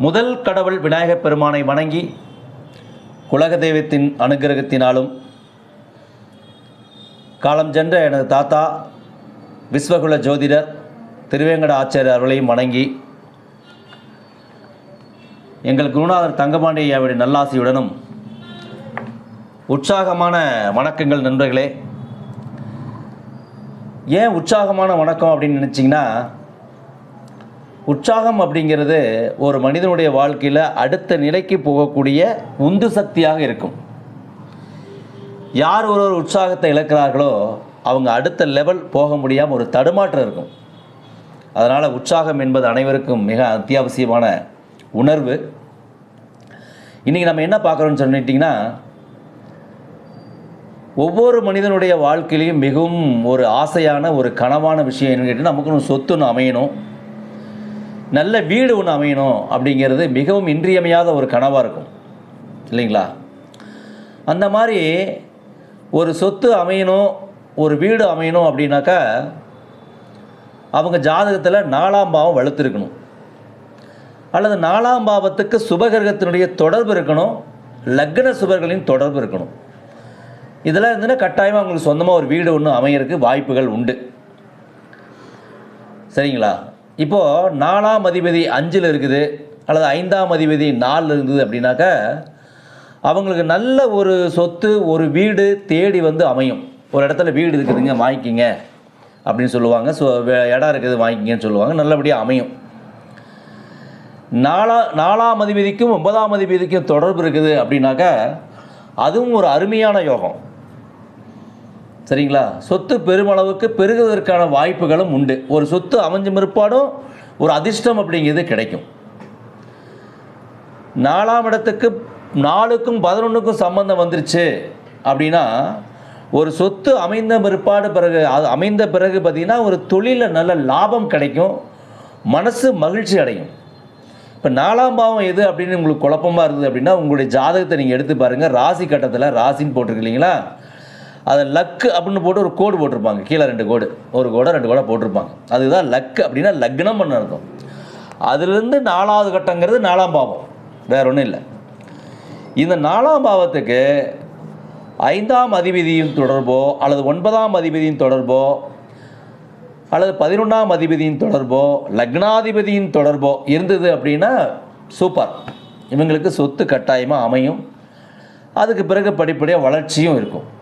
முதல் கடவுள் விநாயகப் பெருமானை வணங்கி குலக தெய்வத்தின் அனுகிரகத்தினாலும் காலம் சென்ற எனது தாத்தா விஸ்வகுல ஜோதிடர் திருவேங்கட ஆச்சாரியர் அவர்களையும் வணங்கி எங்கள் குருநாதர் தங்கபாண்டி ஐயாவுடைய நல்லாசியுடனும் உற்சாகமான வணக்கங்கள் நண்பர்களே. ஏன் உற்சாகமான வணக்கம் அப்படின்னு நினச்சிங்கன்னா உற்சாகம் அப்படிங்கிறது ஒரு மனிதனுடைய வாழ்க்கையில் அடுத்த நிலைக்கு போகக்கூடிய உந்து சக்தியாக இருக்கும். யார் ஒரு ஒரு உற்சாகத்தை இழக்கிறார்களோ அவங்க அடுத்த லெவல் போக முடியாமல் ஒரு தடுமாற்றம் இருக்கும். அதனால் உற்சாகம் என்பது அனைவருக்கும் மிக அத்தியாவசியமான உணர்வு. இன்றைக்கி நம்ம என்ன பார்க்குறோன்னு சொல்லிட்டிங்கன்னா ஒவ்வொரு மனிதனுடைய வாழ்க்கையிலையும் மிகவும் ஒரு ஆசையான ஒரு கனவான விஷயம் என்னன்னு கேட்டால் நமக்கு ஒரு சொத்துன்னு அமையணும். நல்ல வீடு ஒன்று அமையணும் அப்படிங்கிறது மிகவும் இன்றியமையாத ஒரு கனவாக இருக்கும். இல்லைங்களா? அந்த மாதிரி ஒரு சொத்து அமையணும் ஒரு வீடு அமையணும் அப்படின்னாக்கா அவங்க ஜாதகத்தில் நாலாம் பாவம் வலுத்திருக்கணும். அல்லது நாலாம் பாவத்துக்கு சுபகிரகத்தினுடைய தொடர்பு இருக்கணும் லக்ன சுபர்களின் தொடர்பு இருக்கணும். இதெல்லாம் இருந்ததுன்னா கட்டாயமாக அவங்களுக்கு சொந்தமாக ஒரு வீடு ஒன்று அமையறதுக்கு வாய்ப்புகள் உண்டு. சரிங்களா? இப்போது நாலாம் அதிபதி அஞ்சில் இருக்குது அல்லது ஐந்தாம் அதிபதி நாலில் இருந்தது அப்படின்னாக்கா அவங்களுக்கு நல்ல ஒரு சொத்து ஒரு வீடு தேடி வந்து அமையும். ஒரு இடத்துல வீடு இருக்குதுங்க வாங்கிக்கிங்க அப்படின்னு சொல்லுவாங்க. ஸோ இடம் இருக்குது வாங்கிக்கிங்கன்னு சொல்லுவாங்க. நல்லபடியாக அமையும். நாலா நாலாம் அதிபதிக்கும் ஒன்பதாம் அதிபதிக்கும் தொடர்பு இருக்குது அப்படின்னாக்கா அதுவும் ஒரு அருமையான யோகம். சரிங்களா? சொத்து பெருமளவுக்கு பெருகுவதற்கான வாய்ப்புகளும் உண்டு. ஒரு சொத்து அமைஞ்ச பிற்பாடும் ஒரு அதிர்ஷ்டம் அப்படிங்கிறது கிடைக்கும். நாலாம் இடத்துக்கு நாலுக்கும் பதினொன்றுக்கும் சம்பந்தம் வந்துருச்சு அப்படின்னா ஒரு சொத்து அமைந்த பிற்பாடு பிறகு அது அமைந்த பிறகு பார்த்திங்கன்னா ஒரு தொழிலில் நல்ல லாபம் கிடைக்கும். மனசு மகிழ்ச்சி அடையும். இப்போ நாலாம் பாவம் எது அப்படின்னு உங்களுக்கு குழப்பமாக இருக்குது அப்படின்னா உங்களுடைய ஜாதகத்தை நீங்கள் எடுத்து பாருங்கள் ராசி கட்டத்தில் ராசின்னு போட்டிருக்கு இல்லைங்களா? அதை லக்கு அப்படின்னு போட்டு ஒரு கோடு போட்டிருப்பாங்க. கீழே ரெண்டு கோடு. ஒரு கோடை ரெண்டு கோடை போட்டிருப்பாங்க. அதுதான் லக்கு அப்படின்னா லக்னம் பண்ண அர்த்தம். அதுலேருந்து நாலாவது கட்டங்கிறது நாலாம் பாவம். வேற ஒன்றும் இல்லை. இந்த நாலாம் பாவத்துக்கு ஐந்தாம் அதிபதியின் தொடர்போ அல்லது ஒன்பதாம் அதிபதியின் தொடர்போ அல்லது பதினொன்றாம் அதிபதியின் தொடர்போ லக்னாதிபதியின் தொடர்போ இருந்தது அப்படின்னா சூப்பர் இவங்களுக்கு சொத்து கட்டாயமாக அமையும். அதுக்கு பிறகு படிப்படியாக வளர்ச்சியும் இருக்கும்.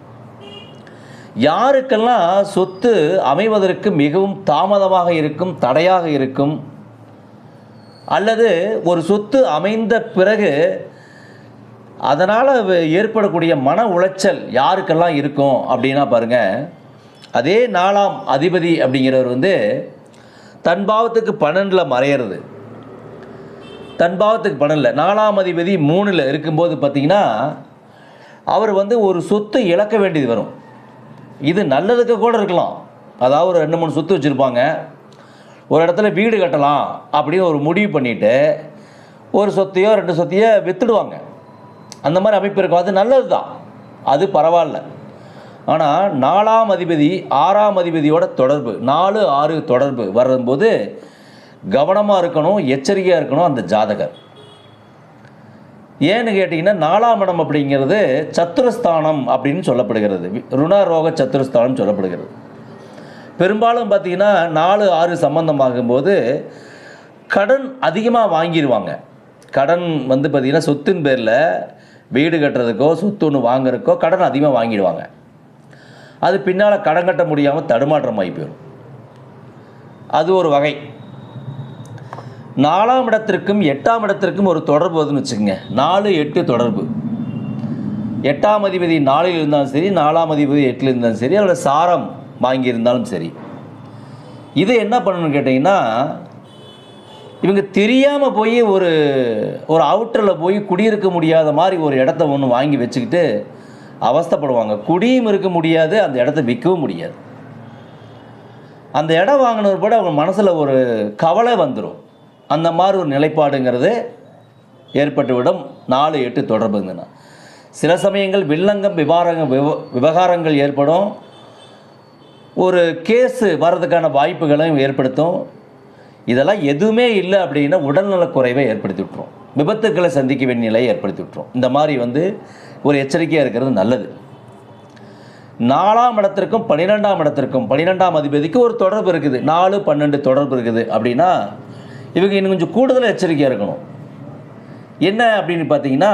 யாருக்கெல்லாம் சொத்து அமைவதற்கு மிகவும் தாமதமாக இருக்கும் தடையாக இருக்கும் அல்லது ஒரு சொத்து அமைந்த பிறகு அதனால் ஏற்படக்கூடிய மன உளைச்சல் யாருக்கெல்லாம் இருக்கும் அப்படின்னா பாருங்கள் அதே நாலாம் அதிபதி அப்படிங்கிறவர் வந்து தன் பாவத்துக்கு பன்னெண்டில் மறையிறது. தன் பாவத்துக்கு பன்னெண்டில். நாலாம் அதிபதி மூணில் இருக்கும்போது பார்த்திங்கன்னா அவர் வந்து ஒரு சொத்து இழக்க வேண்டியது வரும். இது நல்லதுக்கு கூட இருக்கலாம். அதாவது ஒரு ரெண்டு மூணு சொத்து வச்சுருப்பாங்க. ஒரு இடத்துல வீடு கட்டலாம் அப்படின்னு ஒரு முடிவு பண்ணிவிட்டு ஒரு சொத்தையோ ரெண்டு சொத்தையோ விற்றுடுவாங்க அந்த மாதிரி அமைப்பு இருக்கும். அது நல்லது தான் அது பரவாயில்ல. ஆனால் நாலாம் அதிபதி ஆறாம் அதிபதியோட தொடர்பு நாலு ஆறு தொடர்பு வரும்போது கவனமாக இருக்கணும் எச்சரிக்கையாக இருக்கணும் அந்த ஜாதகர். ஏன்னு கேட்டிங்கன்னா நாலாம் இடம் அப்படிங்கிறது சத்துருஸ்தானம் அப்படின்னு சொல்லப்படுகிறது. ருணரோக சத்துருஸ்தானம் சொல்லப்படுகிறது. பெரும்பாலும் பார்த்திங்கன்னா நாலு ஆறு சம்பந்தமாகும்போது கடன் அதிகமாக வாங்கிடுவாங்க கடன் வந்து பார்த்திங்கன்னா சொத்தின் பேரில் வீடு கட்டுறதுக்கோ சொத்து ஒன்று வாங்குறதுக்கோ கடன் அதிகமாக வாங்கிடுவாங்க. அது பின்னால் கடன் கட்ட முடியாமல் தடுமாற்றமாகி போயிடும் அது ஒரு வகை. நாலாம் இடத்திற்கும் எட்டாம் இடத்திற்கும் ஒரு தொடர்பு வருதுன்னு வச்சுக்கோங்க. நாலு எட்டு தொடர்பு. எட்டாம் அதிபதி நாலில் இருந்தாலும் சரி நாலாம் அதிபதி எட்டில் இருந்தாலும் சரி அதோட சாரம் வாங்கியிருந்தாலும் சரி. இது என்ன பண்ணணும்னு கேட்டிங்கன்னா இவங்க தெரியாமல் போய் ஒரு ஒரு அவுட்டரில் போய் குடியிருக்க முடியாத மாதிரி ஒரு இடத்த ஒன்று வாங்கி வச்சுக்கிட்டு அவஸ்தைப்படுவாங்க. குடியும் இருக்க முடியாது அந்த இடத்த விற்கவும் முடியாது. அந்த இடம் வாங்கினது கூட அவங்க மனசில் ஒரு கவலை வந்துடும் அந்த மாதிரி ஒரு நிலைப்பாடுங்கிறது ஏற்பட்டுவிடும். நாலு எட்டு தொடர்புங்கன்னா சில சமயங்கள் வில்லங்கம் விவாரங்க விவ விவகாரங்கள் ஏற்படும். ஒரு கேஸு வர்றதுக்கான வாய்ப்புகளையும் ஏற்படுத்தும். இதெல்லாம் எதுவுமே இல்லை அப்படின்னா உடல்நலக் குறைவை ஏற்படுத்தி விட்டுரும். விபத்துக்களை சந்திக்க வேண்டிய நிலையை ஏற்படுத்தி விட்டுரும். இந்த மாதிரி வந்து ஒரு எச்சரிக்கையாக இருக்கிறது நல்லது. நாலாம் இடத்திற்கும் பன்னிரெண்டாம் இடத்திற்கும் பன்னிரெண்டாம் அதிபதிக்கு ஒரு தொடர்பு இருக்குது. நாலு பன்னெண்டு தொடர்பு இருக்குது அப்படின்னா இவங்க இன்னும் கொஞ்சம் கூடுதல் எச்சரிக்கையாக இருக்கணும். என்ன அப்படின்னு பார்த்தீங்கன்னா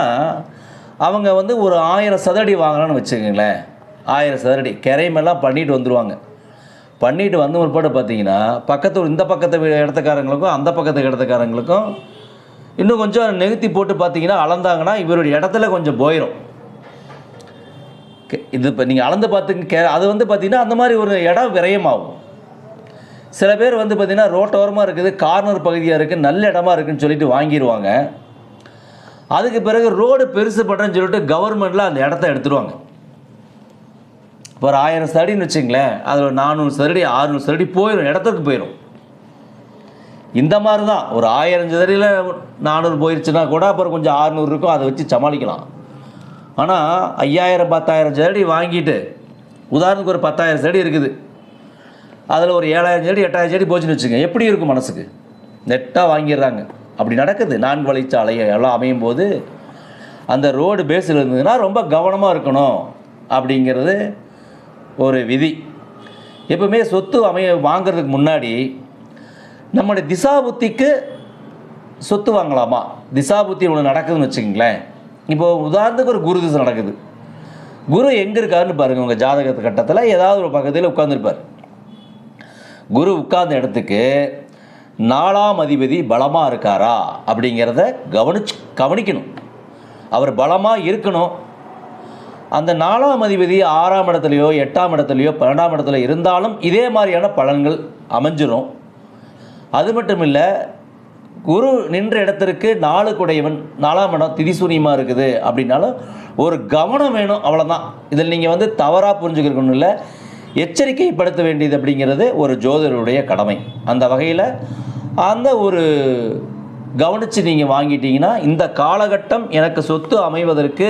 அவங்க வந்து ஒரு ஆயிரம் சதுரடி வாங்கலாம்னு வச்சுக்கோங்களேன். ஆயிரம் சதுரடி. கிரைமெல்லாம் பண்ணிட்டு வந்துடுவாங்க பண்ணிட்டு வந்து முற்பாடு பார்த்தீங்கன்னா பக்கத்து இந்த பக்கத்து வீ- இடத்துக்காரங்களுக்கும் அந்த பக்கத்து இடத்துக்காரங்களுக்கும் இன்னும் கொஞ்சம் நிறுத்தி போட்டு பார்த்தீங்கன்னா அளந்தாங்கன்னா இவருடைய இடத்துல கொஞ்சம் போயிடும் இது இப்போ நீங்கள் அளந்து பார்த்து கே அது வந்து பார்த்திங்கன்னா அந்த மாதிரி ஒரு இடம் விரயமாகும். சில பேர் வந்து பார்த்திங்கன்னா ரோட்டோரமாக இருக்குது கார்னர் பகுதியாக இருக்குது நல்ல இடமா இருக்குதுன்னு சொல்லிட்டு வாங்கிடுவாங்க அதுக்கு பிறகு ரோடு பெருசு பண்ணுறேன்னு சொல்லிட்டு கவர்மெண்ட்டில் அந்த இடத்த எடுத்துருவாங்க. இப்போ ஒரு ஆயிரம் சடின்னு வச்சுங்களேன் அதில் ஒரு நானூறு சரடி ஆறுநூறு சரடி போயிடும் இடத்துக்கு போயிடும் இந்த மாதிரி தான் ஒரு ஆயிரம் சதடியில் நானூறு போயிடுச்சுன்னா கூட அப்புறம் கொஞ்சம் ஆறுநூறு இருக்கும் அதை வச்சு சமாளிக்கலாம். ஆனால் ஐயாயிரம் பத்தாயிரம் சதுரடி வாங்கிட்டு உதாரணத்துக்கு ஒரு பத்தாயிரம் சதுரடி இருக்குது. அதில் ஒரு ஏழாயிரம் செடி எட்டாயிரம் செடி போச்சுன்னு வச்சுங்க எப்படி இருக்கும் மனசுக்கு? நெட்டாக வாங்கிடுறாங்க. அப்படி நடக்குது. நான்கு வழிச்சாலை எல்லாம் அமையும் போது அந்த ரோடு பேஸில் இருந்ததுன்னா ரொம்ப கவனமாக இருக்கணும் அப்படிங்கிறது ஒரு விதி. எப்பவுமே சொத்து அமைய வாங்குறதுக்கு முன்னாடி நம்முடைய திசா புத்திக்கு சொத்து வாங்கலாமா? திசா புத்தி ஒன்று நடக்குதுன்னு வச்சுக்கங்களேன். இப்போது உதாரணத்துக்கு ஒரு குரு திசை நடக்குது. குரு எங்கே இருக்காருன்னு பாருங்கள் உங்கள் ஜாதகத்து கட்டத்தில் ஏதாவது ஒரு பக்கத்தில் உட்காந்துருப்பார் குரு உட்கார்ந்த இடத்துக்கு நாலாம் அதிபதி பலமாக இருக்காரா அப்படிங்கிறத கவனிச்சு கவனிக்கணும். அவர் பலமாக இருக்கணும். அந்த நாலாம் அதிபதி ஆறாம் இடத்துலையோ எட்டாம் இடத்துலையோ பன்னெண்டாம் இடத்துல இருந்தாலும் இதே மாதிரியான பலன்கள் அமைஞ்சிரும். அது மட்டும் இல்லை குரு நின்ற இடத்திற்கு நாலு குடையவன் நாலாம் இடம் திதிசூனியமாக இருக்குது. அப்படின்னாலும் ஒரு கவனம் வேணும் அவ்வளோதான் இதில் நீங்கள் வந்து தவறாக புரிஞ்சுக்கணும் இல்லை. எச்சரிக்கைப்படுத்த வேண்டியது அப்படிங்கிறது ஒரு ஜோதிடருடைய கடமை. அந்த வகையில் அந்த ஒரு கவனித்து நீங்கள் வாங்கிட்டீங்கன்னா இந்த காலகட்டம் எனக்கு சொத்து அமைவதற்கு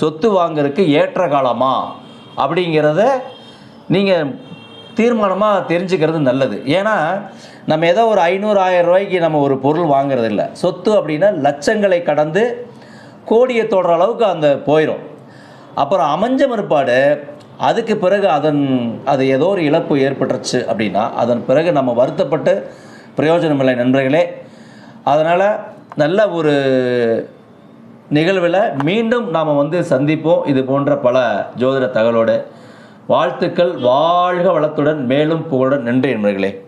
சொத்து வாங்குறதுக்கு ஏற்ற காலமா அப்படிங்கிறத நீங்கள் தீர்மானமாக தெரிஞ்சுக்கிறது நல்லது. ஏன்னா நம்ம ஏதோ ஒரு ஐநூறு ஆயிரம் ரூபாய்க்கு நம்ம ஒரு பொருள் வாங்குறது இல்லை சொத்து அப்படின்னா லட்சங்களை கடந்து கோடியை தொடர அளவுக்கு அந்த போயிடும் அப்புறம் அமைஞ்ச மறுபாடு அதுக்கு பிறகு அதன் அது ஏதோ ஒரு இழப்பு ஏற்பட்டுருச்சு அப்படின்னா அதன் பிறகு நம்ம வருத்தப்பட்டு பிரயோஜனம் இல்லை நண்பர்களே. அதனால் நல்ல ஒரு நிகழ்வில் மீண்டும் நாம் வந்து சந்திப்போம். இது போன்ற பல ஜோதிட தகவலோடு. வாழ்த்துக்கள் வாழ்க வளத்துடன் மேலும் புகழுடன். நன்றி நண்பர்களே.